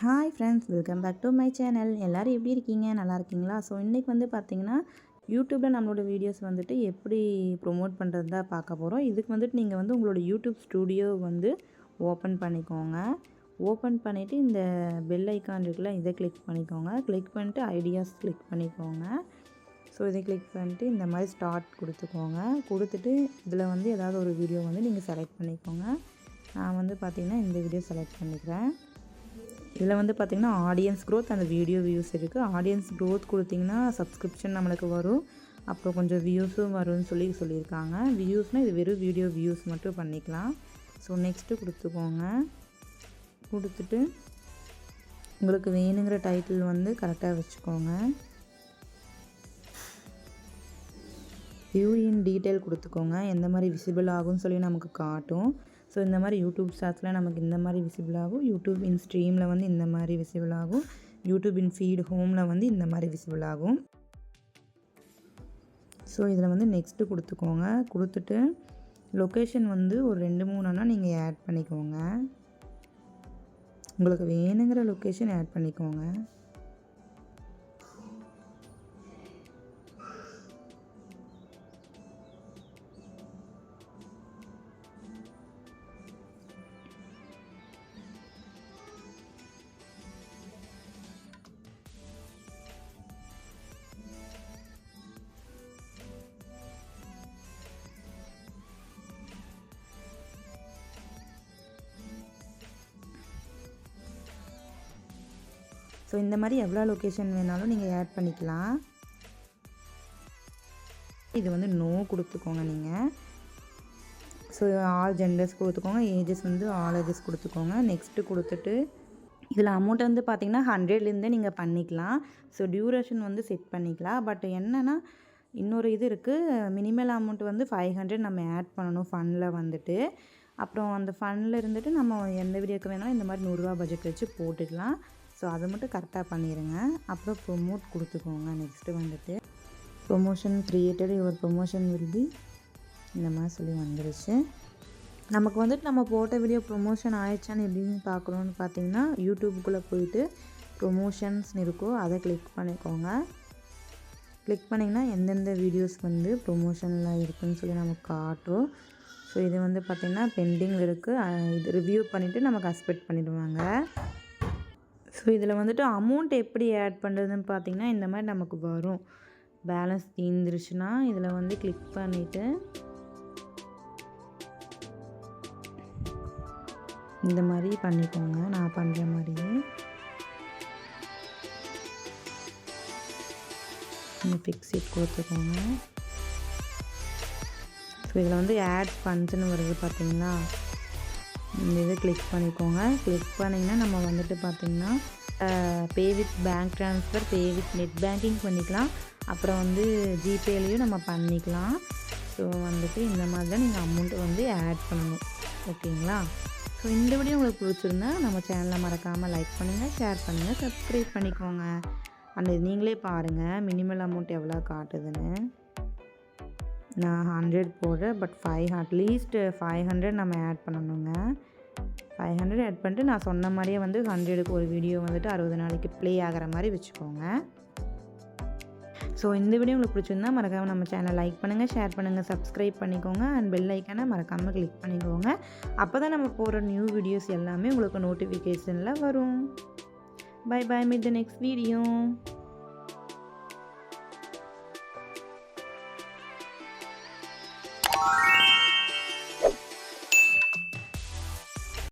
Hi friends welcome back to my channel எல்லோரும் எப்படி இருக்கீங்க? நல்லா இருக்கீங்களா? ஸோ இன்றைக்கி வந்து பார்த்திங்கன்னா யூடியூப்பில் நம்மளோட வீடியோஸ் வந்துட்டு எப்படி ப்ரொமோட் பண்ணுறது தான் பார்க்க போகிறோம் இதுக்கு வந்துட்டு நீங்கள் வந்து உங்களோட யூடியூப் ஸ்டூடியோ வந்து ஓப்பன் பண்ணிக்கோங்க. ஓப்பன் பண்ணிவிட்டு இந்த பெல் ஐக்கான் இருக்குல்ல இதை கிளிக் பண்ணிக்கோங்க. கிளிக் பண்ணிட்டு ஐடியாஸ் கிளிக் பண்ணிக்கோங்க. ஸோ இதை கிளிக் பண்ணிட்டு இந்த மாதிரி ஸ்டார்ட் கொடுத்துக்கோங்க. கொடுத்துட்டு இதில் வந்து ஏதாவது ஒரு வீடியோ வந்து நீங்கள் செலக்ட் பண்ணிக்கோங்க. நான் வந்து பார்த்திங்கன்னா இந்த வீடியோ செலக்ட் பண்ணிக்கிறேன். இதில் வந்து பார்த்திங்கன்னா ஆடியன்ஸ் க்ரோத் அந்த வீடியோ வியூஸ் இருக்குது ஆடியன்ஸ் க்ரோத் கொடுத்திங்கன்னா சப்ஸ்கிரிப்ஷன் நம்மளுக்கு வரும். அப்புறம் கொஞ்சம் வியூஸும் வரும்னு சொல்லி சொல்லியிருக்காங்க. வியூஸ்னால் இது வெறும் வீடியோ வியூஸ் மட்டும் பண்ணிக்கலாம். ஸோ நெக்ஸ்ட்டு கொடுத்துக்கோங்க. கொடுத்துட்டு உங்களுக்கு வேணுங்கிற டைட்டில் வந்து கரெக்டாக வச்சுக்கோங்க. வியூ இன் டீட்டெயில் கொடுத்துக்கோங்க. எந்த மாதிரி விசிபிள் ஆகும்னு சொல்லி நமக்கு காட்டும். ஸோ இந்த மாதிரி யூடியூப் ஷார்ட்ஸில் நமக்கு இந்த மாதிரி விசிபிள் ஆகும். யூடியூப் இன் ஸ்ட்ரீமில் வந்து இந்த மாதிரி விசிபிள் ஆகும். யூடியூப் இன் ஃபீட் ஹோமில் வந்து இந்த மாதிரி விசிபிள் ஆகும். ஸோ இதில் வந்து நெக்ஸ்ட்டு கொடுத்துக்கோங்க. கொடுத்துட்டு லொக்கேஷன் வந்து ஒரு ரெண்டு மூணுனா நீங்கள் ஆட் பண்ணிக்கோங்க. உங்களுக்கு வேணுங்கிற லொக்கேஷன் ஆட் பண்ணிக்கோங்க. ஸோ இந்த மாதிரி எவ்வளோ லொக்கேஷன் வேணாலும் நீங்கள் ஆட் பண்ணிக்கலாம். இது வந்து நோ கொடுத்துக்கோங்க நீங்கள் ஸோ ஆல் ஜெண்டர்ஸ் கொடுத்துக்கோங்க ஏஜஸ் வந்து ஆல் ஏஜஸ் கொடுத்துக்கோங்க. நெக்ஸ்ட்டு கொடுத்துட்டு இதில் அமௌண்ட் வந்து பார்த்திங்கன்னா ஹண்ட்ரட்லேருந்தே நீங்கள் பண்ணிக்கலாம். ஸோ டியூரேஷன் வந்து செட் பண்ணிக்கலாம். பட் என்னென்னா இன்னொரு இது இருக்குது மினிமல் அமௌண்ட் வந்து ஃபைவ் ஹண்ட்ரட் நம்ம ஆட் பண்ணணும் ஃபண்டில் வந்துட்டு. அப்புறம் அந்த ஃபண்டில் இருந்துட்டு நம்ம எந்த வீடியோக்கு வேணாலும் இந்த மாதிரி நூறுரூவா பட்ஜெட் வச்சு போட்டுக்கலாம். ஸோ அதை மட்டும் கரெக்டாக பண்ணிடுங்க அப்புறம் ப்ரொமோட் கொடுத்துக்கோங்க நெக்ஸ்ட்டு வந்துட்டு. Promotion created your promotion will be இந்த மாதிரி சொல்லி வந்துருச்சு. நமக்கு வந்துட்டு நம்ம போட்ட வீடியோ ப்ரொமோஷன் ஆயிடுச்சான்னு எப்படின்னு பார்க்குறோன்னு பார்த்தீங்கன்னா யூடியூப்புக்குள்ளே போயிட்டு ப்ரொமோஷன்ஸ் இருக்கோ அதை கிளிக் பண்ணிக்கோங்க. கிளிக் பண்ணிங்கன்னா எந்தெந்த வீடியோஸ் வந்து ப்ரொமோஷனில் இருக்குதுன்னு சொல்லி நமக்கு காட்டும். ஸோ இது வந்து பார்த்திங்கன்னா பெண்டிங்கில் இருக்குது இது ரிவ்யூ பண்ணிவிட்டு நமக்கு அஸ்பெக்ட் பண்ணிவிடுவாங்க ஸோ இதில் வந்துட்டு அமௌண்ட் எப்படி ஆட் பண்ணுறதுன்னு பார்த்திங்கன்னா இந்த மாதிரி நமக்கு வரும். பேலன்ஸ் தீர்ந்துருச்சுன்னா இதில் வந்து கிளிக் பண்ணிவிட்டு இந்த மாதிரி பண்ணிக்கோங்க. நான் பண்ணுற மாதிரியே. ஃபிக்ஸிட் கொடுத்துக்கோங்க. ஸோ இதில் வந்து ஆட் ஃபண்ட்ஸ்னு வருது பார்த்தீங்களா இந்த இதை கிளிக் பண்ணிக்கோங்க. கிளிக் பண்ணிங்கன்னா நம்ம வந்துட்டு பார்த்திங்கன்னா pay with bank transfer pay with net banking பண்ணிக்கலாம். அப்புறம் வந்து ஜிபேலேயும் நம்ம பண்ணிக்கலாம். ஸோ வந்துட்டு இந்த மாதிரி தான் நீங்கள் அமௌண்ட்டு வந்து ஆட் பண்ணணும். ஓகேங்களா? ஸோ இந்த வீடியோ உங்களுக்கு பிடிச்சிருந்தா நம்ம சேனலை மறக்காமல் லைக் பண்ணுங்கள் ஷேர் பண்ணுங்கள் சப்ஸ்கிரைப் பண்ணிக்கோங்க. அந்த நீங்களே பாருங்கள் மினிமல் அமௌண்ட் எவ்வளோ காட்டுதுன்னு. நான் ஹண்ட்ரட் போடுறேன் but five at least five hundred நம்ம ஆட் பண்ணணுங்க. ஃபைவ் ஹண்ட்ரட் ஆட் பண்ணிட்டு நான் சொன்ன மாதிரியே வந்து ஹண்ட்ரடுக்கு ஒரு வீடியோ வந்துட்டு அறுபது நாளைக்கு ப்ளே ஆகிற மாதிரி வச்சுக்கோங்க. ஸோ இந்த வீடியோ உங்களுக்கு பிடிச்சிருந்தா மறக்காமல் நம்ம சேனலை லைக் பண்ணுங்கள் ஷேர் பண்ணுங்கள் சப்ஸ்கிரைப் பண்ணிக்கோங்க அண்ட் பெல் ஐக்கானை மறக்காமல் கிளிக் பண்ணிக்கோங்க. அப்போ தான் நம்ம போகிற நியூ வீடியோஸ் எல்லாமே உங்களுக்கு நோட்டிஃபிகேஷனில் வரும். Bye bye meet the next video